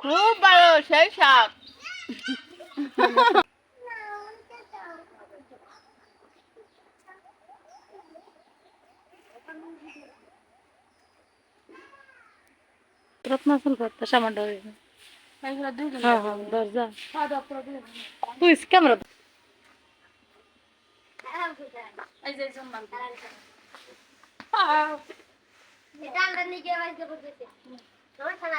খুব ভালো সেই শাক রত্নাচল করতে সামান হ্যাঁ হ্যাঁ দরজা। দিলে তুই ক্যামেরা বসেছে আমার খালাই এবার খালা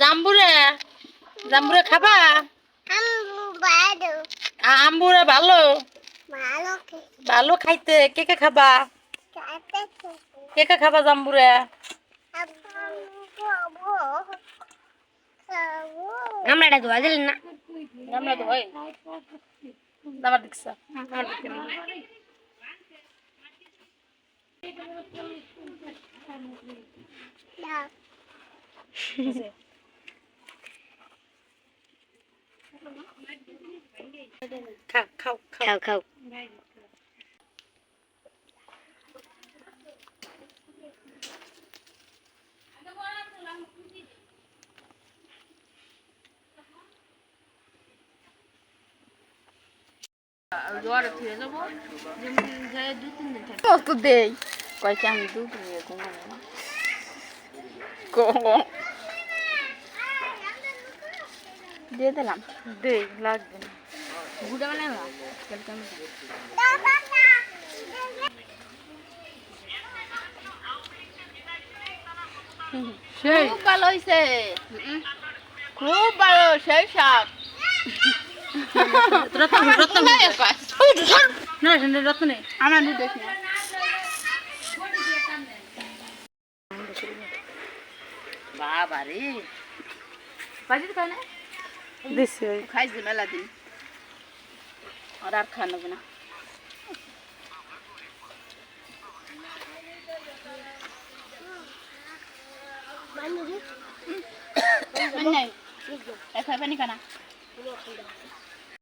জাম্বুরা। জাম্বুরা? খাবা? আম্বুরা ভালো? ভালো খাইতে। কে কে খাবা? কে কে খাবা জাম্বুরা? আমরা এটা ধোয়া দিলেন না? আমরা তো আমার দেখছ আমার দেখতে খাও খাও খাও। খাও খাও। জোয়ারে ফিরে যাব। যেমন যায় দু তিন দিন থাকে। তো দেই? কয়েছে আমি দু তিন দিন ঘুমাবো। না দিয়ে দিলাম। দে লাগবে না। গুড়া বানাই না কালকে আমি সেই। খুব ভালো হয়েছে খুব ভালো সেই শাক রত্ন রত্ন না রত্ন আমার দেখি বাবা রে বাজি খায় না? দিছি। খাইছি মেলা দিন। আর আর খাওয়া নেবে না। নাই খাই পানি খানা।